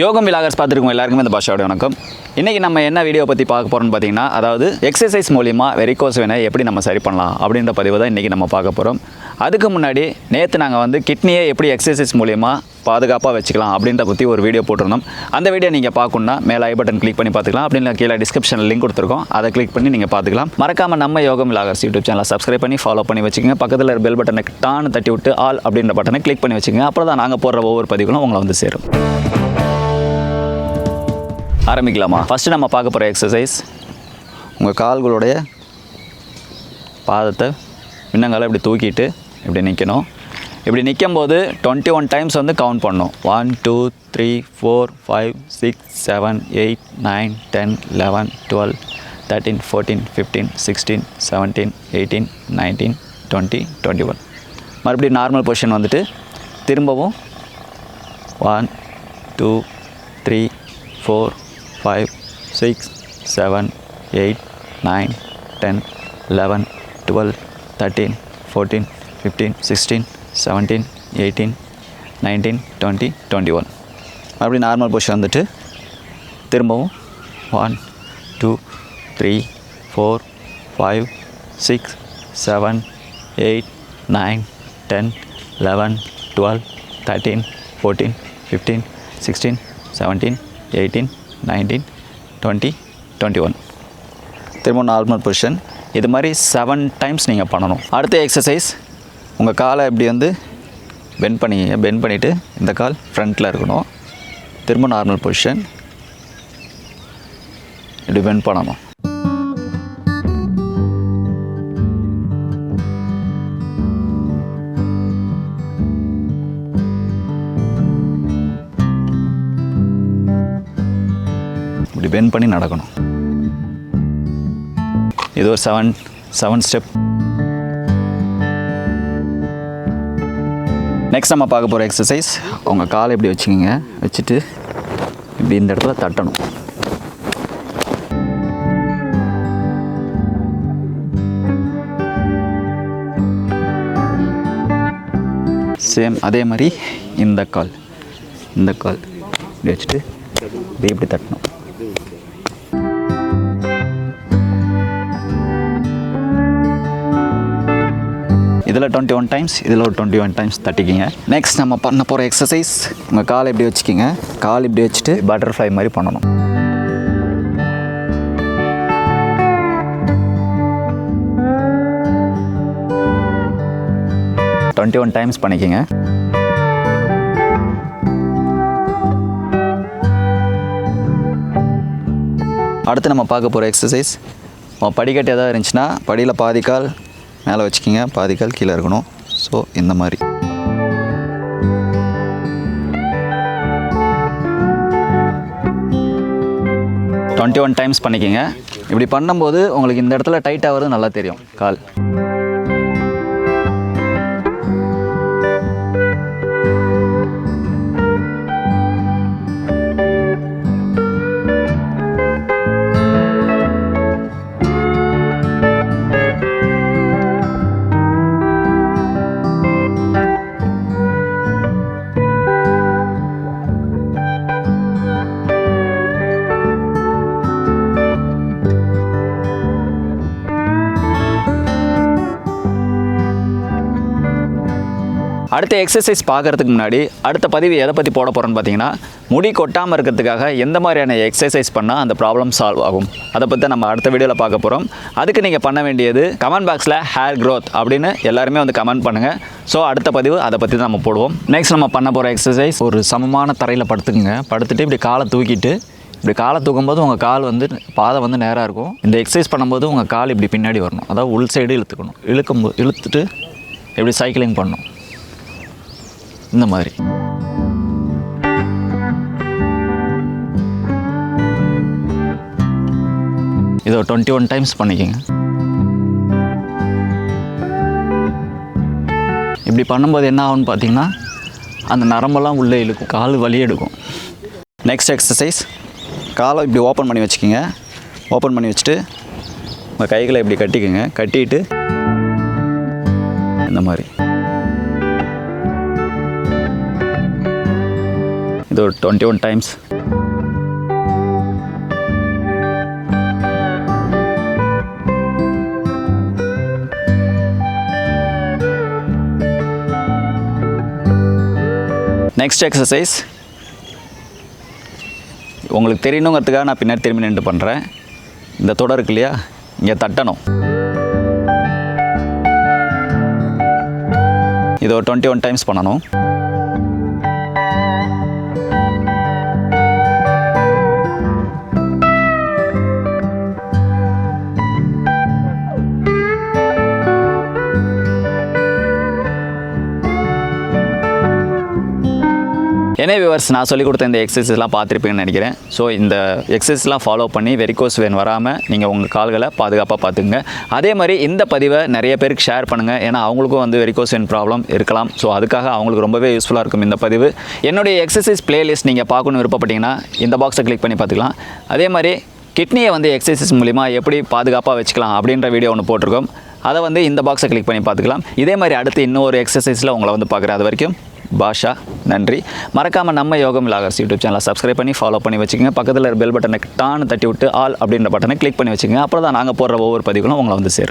யோகம் விலாகர்ஸ் பார்த்துருக்கோம் எல்லாருக்குமே இந்த பாஷாவோட வணக்கம். இன்றைக்கி நம்ம என்ன வீடியோ பற்றி பார்க்க போகிறோம்னு பார்த்தீங்கன்னா அதாவது எக்ஸசைஸ் மூலிமா வெரிகோஸ் வேணை எப்படி நம்ம சரி பண்ணலாம் அப்படின்ற பதிவு தான் இன்றைக்கி நம்ம பார்க்க போகிறோம் அதுக்கு முன்னாடி நேற்று நாங்கள் வந்து கிட்னியை எப்படி எக்ஸசைஸ் மூலிமா பாதுகாப்பாக வச்சுக்கலாம் அப்படின்ற பற்றி ஒரு வீடியோ போட்டிருந்தோம். அந்த வீடியோ நீங்கள் பார்க்கணுன்னா மேலே ஐ பட்டன் கிளிக் பண்ணி பார்த்துக்கலாம். அப்படின்னு கீழே டிஸ்கிரிப்ஷனில் லிங்க் கொடுத்துருக்கோம். அதை கிளிக் பண்ணி நீங்கள் பார்த்துக்கலாம். மறக்காமல் நம்ம யோகம் விலாகர்ஸ் யூடியூப் சேனலை சப்ஸ்கிரைப் பண்ணி ஃபாலோ பண்ணி வச்சுக்கோங்க. பக்கத்தில் பெல் பட்டனை டான்னு தட்டி விட்டு ஆல் அப்படின்ற பட்டனை கிளிக் பண்ணி வச்சுக்கோங்க. அப்புறம் தான் நாங்கள் போடுற ஒவ்வொரு பதிவுகளும் உங்களை வந்து சேரும். ஆரம்பிக்கலாமா? ஃபஸ்ட்டு நம்ம பார்க்க போகிற எக்ஸசைஸ் உங்கள் கால்களுடைய பாதத்தை பின்னங்கால இப்படி தூக்கிட்டு இப்படி நிற்கணும் இப்படி நிற்கும் போது டுவெண்ட்டி ஒன் டைம்ஸ் வந்து கவுண்ட் பண்ணணும் one two three four five six seven eight nine ten eleven twelve thirteen fourteen fifteen sixteen seventeen eighteen nineteen twenty twenty one மறுபடியும் நார்மல் பொசிஷன் வந்துட்டு திரும்பவும் one two three four five six seven eight nine ten eleven twelve thirteen fourteen fifteen sixteen seventeen eighteen nineteen twenty twenty one மறுபடியும் normal position வந்துட்டு திரும்பவும் one two three four five six seven eight nine ten eleven twelve thirteen fourteen fifteen sixteen seventeen eighteen nineteen twenty twenty one திரும்ப normal position இது மாதிரி seven times நீங்கள் பண்ணணும். அடுத்த exercise உங்கள் காலை இப்படி வந்து பெண்ட் பண்ணி பெண்ட் பண்ணிவிட்டு இந்த கால் ஃப்ரண்ட்டில் இருக்கணும். திரும்ப நார்மல் பொசிஷன் இப்படி பெண்ட் பண்ணணும். இப்படி பென் பண்ணி நடக்கணும். இது ஒரு செவன் செவன் ஸ்டெப் நெக்ஸ்ட் நம்ம பார்க்க போகிற எக்ஸசைஸ் உங்கள் காலை இப்படி வச்சுக்கோங்க. வச்சுட்டு இப்படி இந்த இடத்துல தட்டணும். சேம் அதே மாதிரி இந்த கால் இந்த கால். இப்படி வச்சுட்டு இப்படி இப்படி தட்டணும். இதில் டுவெண்ட்டி ஒன் டைம்ஸ் இதில் ஒரு டுவெண்ட்டி ஒன் டைம்ஸ் தட்டிக்கிங்க. நெக்ஸ்ட் நம்ம பண்ண போகிற எக்ஸசைஸ் உங்கள் காலை இப்படி வச்சுக்கிங்க. கால் இப்படி வச்சுட்டு பட்டர்ஃப்ளை மாதிரி பண்ணணும். டுவெண்ட்டி ஒன் டைம்ஸ் பண்ணிக்கோங்க. அடுத்து நம்ம பார்க்க போகிற எக்ஸசைஸ் படிக்கட்டு எதாவது இருந்துச்சுன்னா படியில் பாதி கால் மேலே வச்சுக்கிங்க. பாதிக்கால் கீழே இருக்கணும். ஸோ இந்த மாதிரி. டுவெண்ட்டி ஒன் டைம்ஸ் பண்ணிக்கோங்க. இப்படி பண்ணும்போது உங்களுக்கு இந்த இடத்துல டைட் ஆகிறது நல்லா தெரியும் கால். அடுத்த எக்ஸசைஸ் பார்க்குறதுக்கு முன்னாடி அடுத்த பதிவு எதை பற்றி போட போகிறோன்னு பார்த்தீங்கன்னா முடி கொட்டாமல் இருக்கிறதுக்காக எந்த மாதிரியான எக்ஸசைஸ் பண்ணால் அந்த ப்ராப்ளம் சால்வ் ஆகும்? அதை பற்றி நம்ம அடுத்த வீடியோவில் பார்க்க போகிறோம் அதுக்கு நீங்கள் பண்ண வேண்டியது கமெண்ட் பாக்ஸில் ஹேர் க்ரோத் அப்படின்னு எல்லாருமே வந்து கமெண்ட் பண்ணுங்கள் ஸோ அடுத்த பதிவு அதை பற்றி தான் நம்ம போடுவோம். நெக்ஸ்ட் நம்ம பண்ண போகிற எக்ஸசைஸ் ஒரு சமமான தரையில் படுத்துக்குங்க. படுத்துட்டு இப்படி காலை தூக்கிட்டு இப்படி காலை தூக்கும்போது உங்கள் கால் வந்து பாதை வந்து நேராக இருக்கும். இந்த எக்ஸசைஸ் பண்ணும்போது உங்கள் கால் இப்படி பின்னாடி வரணும். அதாவது உள் சைடு இழுத்துக்கணும். இழுக்கும்போது இழுத்துட்டு இப்படி சைக்கிளிங் பண்ணணும். இந்த மாதிரி. இதை டுவெண்ட்டி ஒன் டைம்ஸ் பண்ணிக்கோங்க. இப்படி பண்ணும்போது என்ன ஆகும்னு பார்த்தீங்கன்னா அந்த நரம்பெல்லாம் உள்ளே இழுக்கும் கால் வலி எடுக்கும். நெக்ஸ்ட் எக்ஸசைஸ் காலை இப்படி ஓப்பன் பண்ணி வச்சுக்கோங்க. ஓப்பன் பண்ணி வச்சுட்டு உங்கள் கைகளை இப்படி கட்டிக்கோங்க. கட்டிட்டு இந்த மாதிரி. இது ஒரு twenty one times next exercise உங்களுக்கு தெரியணுங்கிறதுக்காக நான் பின்னாடி திரும்பி நின்று பண்ணுறேன் இந்த தொடர் இருக்கு இல்லையா? இங்கே தட்டணும். இது ஒரு டுவெண்ட்டி ஒன் டைம்ஸ் பண்ணணும். என்ன வியூவர்ஸ் நான் சொல்லிக் கொடுத்த இந்த எக்ஸசைஸ்லாம் பார்த்துருப்பீங்கன்னு நினைக்கிறேன். ஸோ இந்த எக்ஸசைஸ்லாம் ஃபாலோ பண்ணி வெரிகோஸ் வேன் வராமல் நீங்கள் உங்கள் கால்களை பாதுகாப்பாக பார்த்துக்குங்க. அதே மாதிரி இந்த பதிவை நிறைய பேருக்கு ஷேர் பண்ணுங்கள் ஏன்னா அவங்களுக்கும் வந்து வெரிகோஸ் வேன் ப்ராப்ளம் இருக்கலாம். ஸோ அதுக்காக அவங்களுக்கு ரொம்பவே யூஸ்ஃபுல்லாக இருக்கும் இந்த பதிவு. என்னுடைய எக்ஸசைஸ் பிளேலிஸ்ட் நீங்கள் பார்க்கணும்னு விருப்பப்பட்டீங்கன்னா இந்த பாக்ஸை கிளிக் பண்ணி பார்த்துக்கலாம். அதே மாதிரி கிட்னியை வந்து எக்ஸசைஸ் மூலிமா எப்படி பாதுகாப்பாக வச்சுக்கலாம் அப்படின்ற வீடியோ ஒன்று போட்டிருக்கோம். அதை வந்து இந்த பாக்ஸை கிளிக் பண்ணி பார்த்துக்கலாம். இதே மாதிரி அடுத்து இன்னொரு எக்ஸசைஸில் உங்களை வந்து பார்க்குறேன். அது வரைக்கும் பாஷா நன்றி. மறக்காமல் நம்ம யோகம் லாகர்ஸ் யூடியூப் சேனலை சப்ஸ்கிரைப் பண்ணி ஃபாலோ பண்ணி வச்சுக்கோங்க. பக்கத்தில் பெல் பட்டனை டான்னு தட்டி விட்டு ஆல் அப்படின்ற பட்டனை கிளிக் பண்ணி வச்சுக்கோங்க. அப்புறம் தான் நாங்கள் போடுற ஒவ்வொரு பதிவுகளும் உங்களை வந்து சேரும்.